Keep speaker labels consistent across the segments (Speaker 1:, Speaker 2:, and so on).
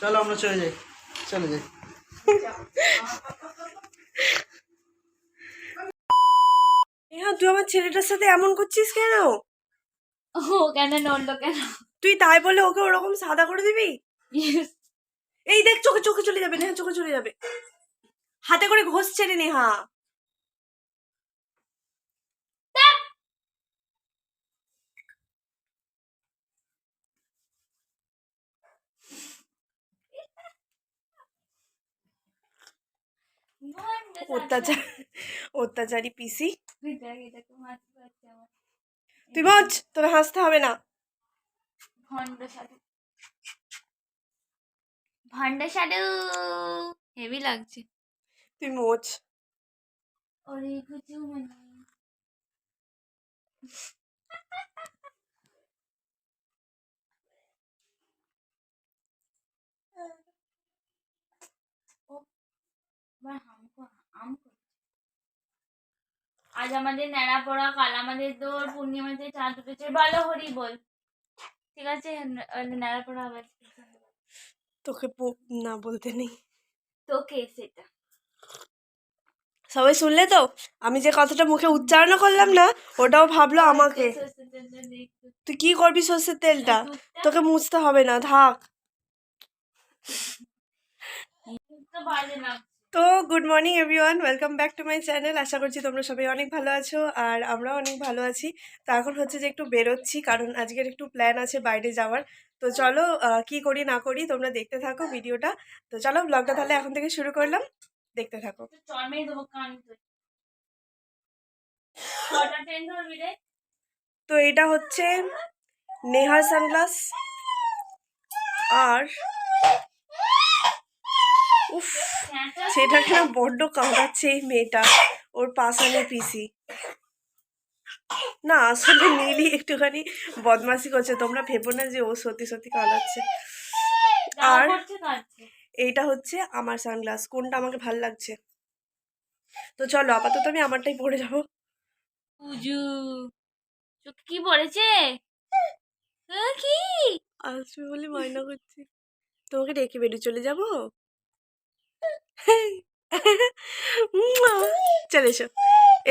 Speaker 1: চলো আমরা চলে যাই। চলে যাই।
Speaker 2: হ্যাঁ তুই আমার ছেলেটার সাথে এমন করছিস কেন?
Speaker 3: ও কেন নড়লো কেন?
Speaker 2: তুই তাই বলে ওকে ওরকম সাদা করে দিবি? এই দেখ চোখে চোখে চলে যাবে নেহা চোখে চলে যাবে। হাতে করে ঘষছে রে নেহা। অত্যাচার। অত্যাচারী পিসি। তুই মজ তোকে হাসতে হবে না।
Speaker 3: ভণ্ড সাধু। হেভি লাগছে।
Speaker 2: তুই মোচ।
Speaker 3: ওরে কুচু মনি ও, এবার হামকো আম করছে। আজ আমাদের ন্যাড়া পড়া কাল আমাদের দোর পূর্ণিমাতে চাঁদ উঠেছে ভালো হরি বল। ঠিক আছে? ন্যাড়া পড়া আবার
Speaker 2: তোকে না বলতে নেই।
Speaker 3: তোকে সেটা।
Speaker 2: সবাই শুনলে তো? আমি যে কথাটা মুখে উচ্চারণ করলাম না ওটাও ভাবলো আমাকে। তুই কি করবি সর্ষের তেলটা? তোকে মুছতে হবে না থাক।
Speaker 3: তো
Speaker 2: good morning everyone. Welcome back to my channel. আশা করছি তোমরা সবাই অনেক ভালো আছো আর আমরাও অনেক ভালো আছি। তো এখন হচ্ছে যে একটু বেরোচ্ছি কারণ আজকের একটু প্ল্যান আছে বাইরে যাওয়ার। তো চলো কি করি না করি তোমরা দেখতে থাকো ভিডিওটা। তো চলো ব্লগটা তাহলে এখন থেকে শুরু করলাম। দেখতে থাকো।
Speaker 3: তো
Speaker 2: এটা হচ্ছে নেহার সানগ্লাস আর উফ সেটাকে না বড্ড কাঁদাচ্ছে এই মেয়েটা ওর পাশানে পিসি না আসলে নীলই একটুখানি বদমাসি করছে তোমরা ভেবো না যে ও সত্যি সত্যি কাঁদাচ্ছে আর- এইটা হচ্ছে আমার সানগ্লাস কোনটা আমাকে ভালো লাগছে? তো চলো আপাতত আমি আমারটাই পরে যাব।
Speaker 3: পুজু কি পড়েছে? এ, কি?
Speaker 2: আসবে বলে মায়না করছি। তোমাকে ডেকে বেরিয়ে চলে যাব? চলে এসো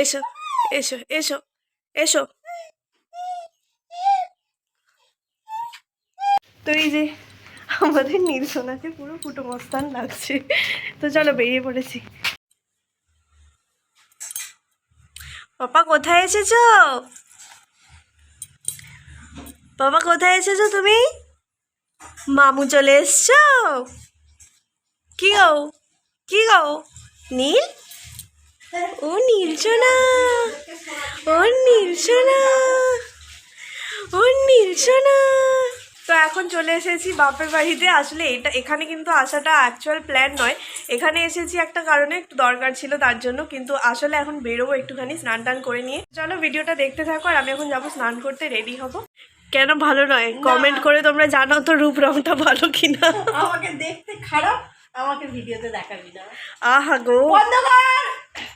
Speaker 2: এসো এসো এসো এসো তো এই যে আমাদের নীলসোনাকে পুরো ফুটো মস্তান লাগছে। তো চলো বেরিয়ে পড়েছি। পাপা কোথায় এসেছ? বাবা কোথায় এসেছ তুমি? মামু চলে এসছো? কি গো? কি গো? নীল? ও নীল সোনা। ও নীল সোনা। ও নীল সোনা। তো এখন চলে এসেছি বাপের বাড়িতে। আসলে এটা এখানে কিন্তু আসাটা অ্যাকচুয়াল প্ল্যান নয়। এখানে এসেছি একটা কারণে একটু দরকার ছিল তার জন্য। কিন্তু আসলে এখন বেরোবো একটুখানি স্নান টান করে নিয়ে। চলো ভিডিওটা দেখতে থাকো আর আমি এখন যাব স্নান করতে রেডি হব। কেন ভালো নয়? কমেন্ট করে তোমরা জানাও তো রূপ রংটা ভালো কিনা।
Speaker 4: আমাকে দেখতে খারাপ। আমাকে ভিডিওতে দেখাবি না।
Speaker 2: আহা গো।
Speaker 4: বন্ধ কর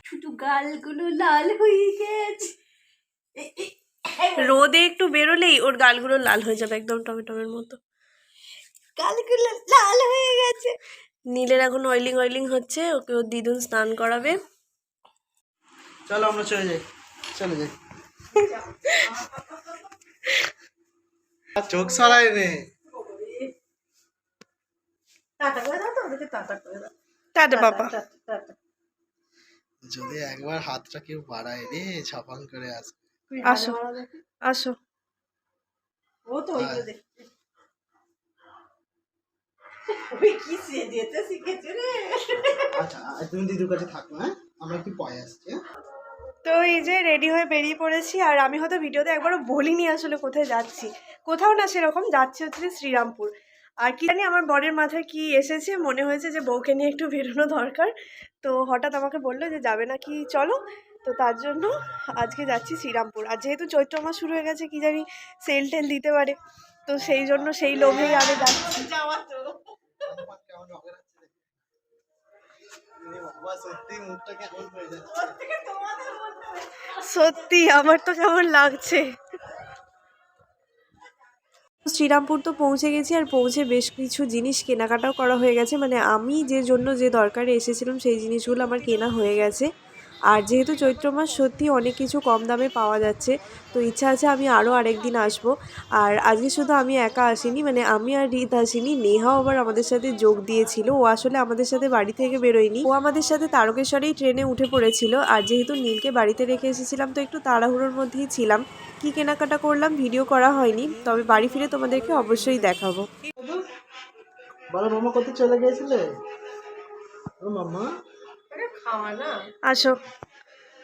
Speaker 4: শুধু গালগুলো লাল হয়ে গেছে।
Speaker 2: রোদে একটু বেরোলেই ওর গালগুলো লাল হয়ে যাবে একদম টমেটোমের মতো।
Speaker 4: গালগুলো লাল হয়ে গেছে।
Speaker 2: নীলের এখন অয়েলিং অয়েলিং হচ্ছে ওকে ওর দিদুন স্নান করাবে।
Speaker 1: চলো আমরা চলে যাই। চলে যাই। চোখ সরাই নে।
Speaker 4: টাটা ওদেরকে টাটা করে দাও।
Speaker 2: টাটা বাবা।
Speaker 4: Tata, tata.
Speaker 1: যদি একবার হাতটা কেউ বাড়ায় রে ছাপান করে আসবে
Speaker 2: আসো। আসো।
Speaker 4: ও তো ওইগুলো দেখছে ওই কি সে যেতে শিখেছে রে।
Speaker 1: আচ্ছা তুমি দিদুর কাছে থাকো হ্যাঁ? আমরা একটু পরে আসছি হ্যাঁ?
Speaker 2: তো এই যে রেডি হয়ে বেরিয়ে পড়েছি আর আমি হয়তো ভিডিওতে একবারও বলিনি আসলে কোথায় যাচ্ছি। কোথাও না সেরকম যাচ্ছি হচ্ছে শ্রীরামপুর। আর কি জানি আমার বরের মাথায় কি এসেছে মনে হয়েছে যে বউকে নিয়ে একটু বেরোনো দরকার। তো হঠাৎ আমাকে বলল যে যাবে না কি চলো। তো তার জন্য আজকে যাচ্ছি শ্রীরামপুর। আর যেহেতু চৈত্র মাস শুরু হয়ে গেছে কি জানি সেল টেল দিতে পারে। তো সেই জন্য সেই লোভেই আমি যাচ্ছি।
Speaker 1: সত্যি
Speaker 2: আমার তো কেমন লাগছে। শ্রীরামপুর তো পৌঁছে গেছি আর পৌঁছে বেশ কিছু জিনিস কেনাকাটাও করা হয়ে গেছে। মানে আমি যে জন্য যে দরকারে এসেছিলাম সেই জিনিসগুলো আমার কেনা হয়ে গেছে। আর যেহেতু চৈত্র মাস, সত্যি অনেক কিছু কম দামে পাওয়া যাচ্ছে। তো ইচ্ছা আছে আমি আরও আরেকদিন আসব। আর আজকে শুধু আমি একা আসিনি মানে আমি আর রিত আসিনি, নেহাও আবার আমাদের সাথে যোগ দিয়েছিল। ও আসলে আমাদের সাথে বাড়ি থেকে বেরোয়নি। ও আমাদের সাথে তারকেশ্বরেই ট্রেনে উঠে পড়েছিল। আর যেহেতু নীলকে বাড়িতে রেখে এসেছিলাম, তো একটু তাড়াহুড়োর মধ্যেই ছিলাম। কি কেনাকাটা করলাম ভিডিও করা হয়নি তবে বাড়ি ফিরে তোমাদেরকে অবশ্যই দেখাবো।
Speaker 1: বলো মামা কোথায় চলে গিয়েছিলে? ও মামা।
Speaker 2: আসো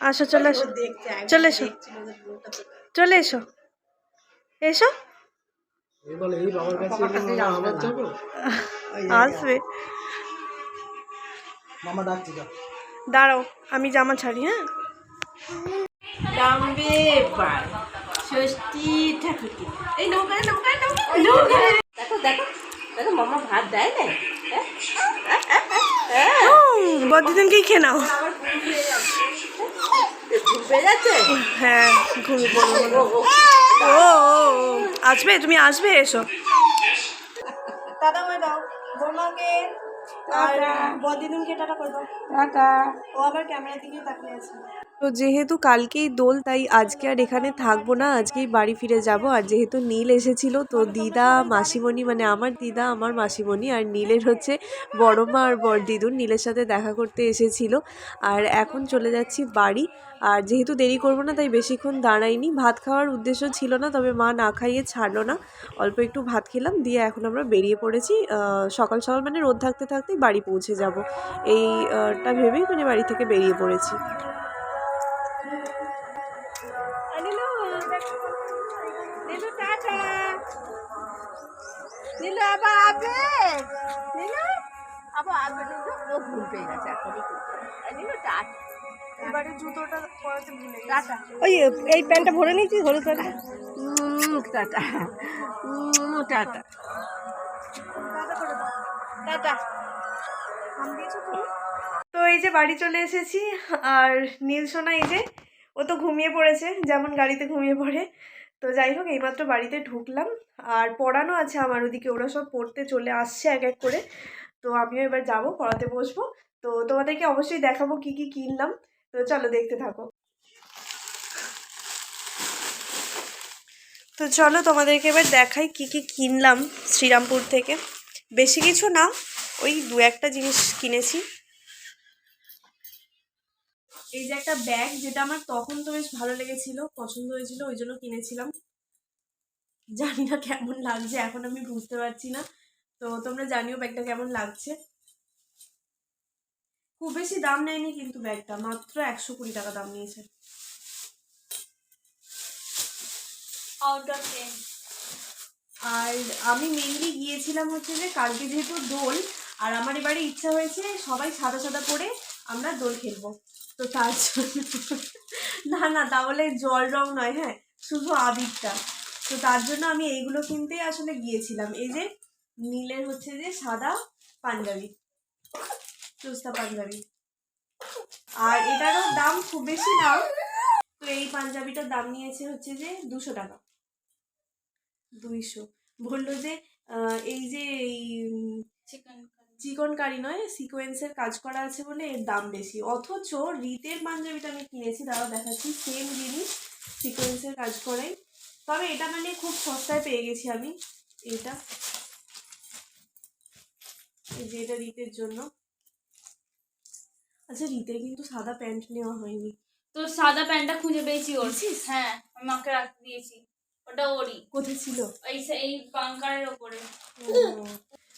Speaker 2: আসো চলে এসো। চলে এসো। চলে এসো। এসো। আসবে। দাঁড়াও আমি জামা ছাড়ি হ্যাঁ?
Speaker 4: নামবে এবার ষষ্ঠী ঠাকুরকে। এই নৌকা নৌকা নৌকা নৌকা দেখো দেখো দেখো মামা ভাত দেয় না
Speaker 2: বদিদিনকেই খেয়ে নাও। হ্যাঁ ঘুমিয়ে পড়ব ও, আসবে? তুমি আসবে? এসো। আর বদিদিনকে টাটা করে দাও।
Speaker 4: টাটা।
Speaker 2: ও আবার ক্যামেরার দিকে তাকিয়ে আছে। তো যেহেতু কালকেই দোল তাই আজকে আর এখানে থাকব না আজকেই বাড়ি ফিরে যাব। আর যেহেতু নীল এসেছিল তো দিদা মাসিমণি মানে আমার দিদা আমার মাসিমণি আর নীলের হচ্ছে বড় মা আর বড় দিদুর নীলের সাথে দেখা করতে এসেছিল। আর এখন চলে যাচ্ছি বাড়ি। আর যেহেতু দেরি করব না তাই বেশিক্ষণ দাঁড়াইনি। ভাত খাওয়ার উদ্দেশ্য ছিল না তবে মা না খাইয়ে ছাড়লো না। অল্প একটু ভাত খেলাম দিয়ে এখন আমরা বেরিয়ে পড়েছি সকাল সকাল মানে রোদ থাকতে থাকতেই বাড়ি পৌঁছে যাব। এইটা ভেবেই মানে বাড়ি থেকে বেরিয়ে পড়েছি।
Speaker 4: নীলু আবার আবে। নীলু আবার আবে। নীলু ও ঘুম পেয়ে গেছে এখনই ঘুম পেয়ে গেছে। নীলু টাটা।
Speaker 2: এবারে জুতোটা পরাতে ভুলে
Speaker 4: টাটা।
Speaker 2: ওই এই প্যান্টটা ভরে নিয়েছি হলুদ প্যান্ট
Speaker 4: টাটা। উম, টাটা। টাটা।
Speaker 2: তো এই যে বাড়ি চলে এসেছি, আর নীল সোনা এই যে, ও তো ঘুমিয়ে পড়েছে, যেমন গাড়িতে ঘুমিয়ে পড়ে। তো যাই হোক, এইমাত্র বাড়িতে ঢুকলাম, আর পড়ানো আছে আমার ওদিকে, ওরা সব পড়তে চলে আসছে এক এক করে। তো আমিও এবার যাব, পড়াতে বসবো। তো তোমাদেরকে অবশ্যই দেখাবো কি কি কিনলাম। তো চলো দেখতে থাকো। তো চলো তোমাদেরকে এবার দেখাই কি কি কিনলাম শ্রীরামপুর থেকে। বেশি কিছু না ওই দু একটা জিনিস কিনেছি। এই যে একটা ব্যাগ যেটা আমার তখন তো বেশ ভালো লেগেছিল, পছন্দ হয়েছিল, ওই জন্য কিনেছিলাম। জানি না কেমন লাগছে, এখন আমি বুঝতে পারছি না। তো তোমরা জানিও ব্যাগটা কেমন লাগছে। খুব বেশি দাম নেয়নি কিন্তু ব্যাগটা, মাত্র একশো কুড়ি টাকা দাম নিয়েছে। আর আমি মেনলি গিয়েছিলাম হচ্ছে যে কালকে যেহেতু দোল আর আমার এবারে ইচ্ছা হয়েছে সবাই সাদা সাদা করে আমরা দোল খেলব। তো তার জন্য না না, তাহলে জল রং নয় হ্যাঁ শুধু আবিরটা। তো তার জন্য আমি এইগুলো কিনতেই আসলে গিয়েছিলাম। এই যে নীলের হচ্ছে যে সাদা পাঞ্জাবি চুস্তা পাঞ্জাবি। আর এটারও দাম খুব বেশি দাম তো এই পাঞ্জাবিটার দাম নিয়েছে হচ্ছে যে দুশো টাকা। দুইশো। বলল যে এই যে এই
Speaker 3: চিকেন
Speaker 2: চিকন কারি নয় সিকোয়েন্সের কাজ করা আছে বলে এর দাম বেশি। অথচ রিতের পাঞ্জাবিটা আমি কিনেছি দাঁড়াও দেখাচ্ছি সেম জিনিস সিকোয়েন্সের কাজ করাই তবে এটা মানে খুব সস্তায় পেয়ে গেছি আমি। এটা এই যে এটা রিতের জন্য। আচ্ছা রিতের কিন্তু সাদা প্যান্ট নেওয়া হয়নি।
Speaker 3: তো সাদা প্যান্টটা খুঁজে পেয়েছি ওর। হ্যাঁ আমি মাকে রাখতে দিয়েছি। ওটা ওরই।
Speaker 2: কোথায় ছিল?
Speaker 3: এই এই বাঙ্কারের ওপরে।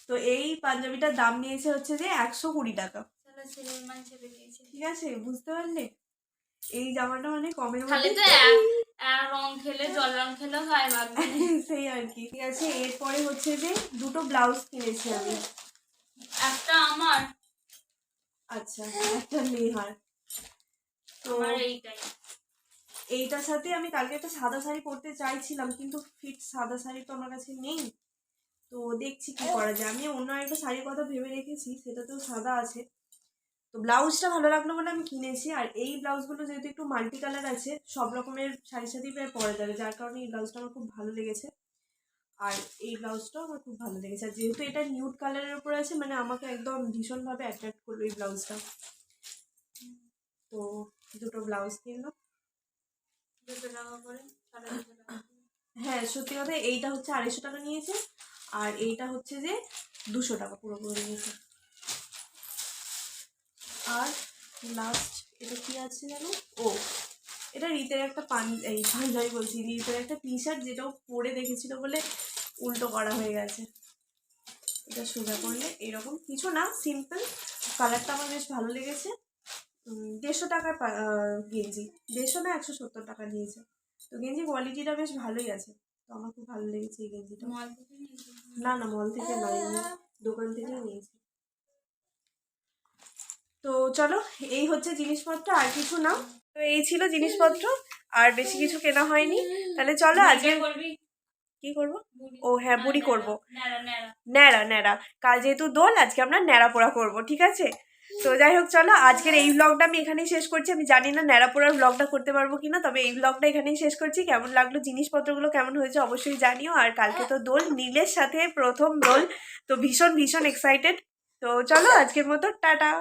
Speaker 2: তো এই পাঞ্জাবিটার দাম নিয়েছে হচ্ছে যে একশো কুড়ি টাকা। ঠিক আছে বুঝতে পারলে? এই জামাটা মানে কমের
Speaker 3: খালি
Speaker 2: মধ্যে
Speaker 3: রং খেলে জল রং গায়ে বাঁধবে
Speaker 2: সেই আর কি। ঠিক আছে এরপরে হচ্ছে যে দুটো ব্লাউজ কিনেছি আমি।
Speaker 3: একটা আমার।
Speaker 2: আচ্ছা একটা নেহার। তো
Speaker 3: এইটাই।
Speaker 2: এইটার সাথে আমি কালকে একটা সাদা শাড়ি পরতে চাইছিলাম কিন্তু ফিট সাদা শাড়ি তো আমার কাছে নেই। তো দেখছি কি করা যায়। আমি অন্য একটা শাড়ির কথা ভেবে রেখেছি সেটা তো সাদা আছে। তো ব্লাউজটা ভালো লাগল বলে আমি কিনেছি। আর এই ব্লাউজগুলো যেহেতু একটু মাল্টি কালার আছে সব রকমের শাড়ির সাথেই প্রায় পরা যাবে। যার কারণে এই ব্লাউজটা আমার খুব ভালো লেগেছে। আর এই ব্লাউজটাও আমার খুব ভালো লেগেছে। আর যেহেতু এটা নিউড কালারের উপরে আছে মানে আমাকে একদম ভীষণভাবে অ্যাট্রাক্ট করল এই ব্লাউজটা। তো দুটো ব্লাউজ কিনলো। হ্যাঁ সত্যি কথা এইটা হচ্ছে আড়াইশো টাকা নিয়েছে। আর এইটা হচ্ছে যে দুশো টাকা পুরোপুরি নিয়েছে। আর লাস্ট এটা কি আছে জানো? ও, এটা রিতের একটা পান এই পাঞ্জাবি বলছি, রিতের একটা টি শার্ট যেটাও পরে দেখেছিল বলে উল্টো করা হয়ে গেছে। এটা সোজা করলে এরকম কিছু না সিম্পল কালারটা আমার বেশ ভালো লেগেছে। দেড়শো টাকার গেঞ্জি। দেড়শো না, একশো সত্তর টাকা নিয়েছে। তো গেঞ্জি কোয়ালিটিটা বেশ ভালোই আছে। তো আমার খুব ভালো লেগেছে এই গেঞ্জিটা। না না মল থেকে নয় দোকান থেকেই নিয়েছি। তো চলো এই হচ্ছে জিনিসপত্র আর কিছু না। তো এই ছিল জিনিসপত্র আর বেশি কিছু কেনা হয়নি। তাহলে চলো আজকে কি করব? ও হ্যাঁ বুড়ি করব।
Speaker 3: ন্যাড়া ন্যাড়া।
Speaker 2: কাল যেহেতু দোল আজকে আমরা ন্যাড়া পোড়া করব ঠিক আছে? তো যাই হোক, চলো, আজকের এই ব্লগটা আমি এখানেই শেষ করছি। আমি জানি না ন্যাড়াপোড়ার ব্লগটা করতে পারব কিনা, তবে এই ব্লগটা এখানেই শেষ করছি। কেমন লাগল, জিনিসপত্রগুলো কেমন হয়েছে অবশ্যই জানিও। আর কালকে তো দোল, নীলের সাথে প্রথম দোল, তো ভীষণ ভীষণ এক্সাইটেড তো চলো, আজকের মতো, টাটা।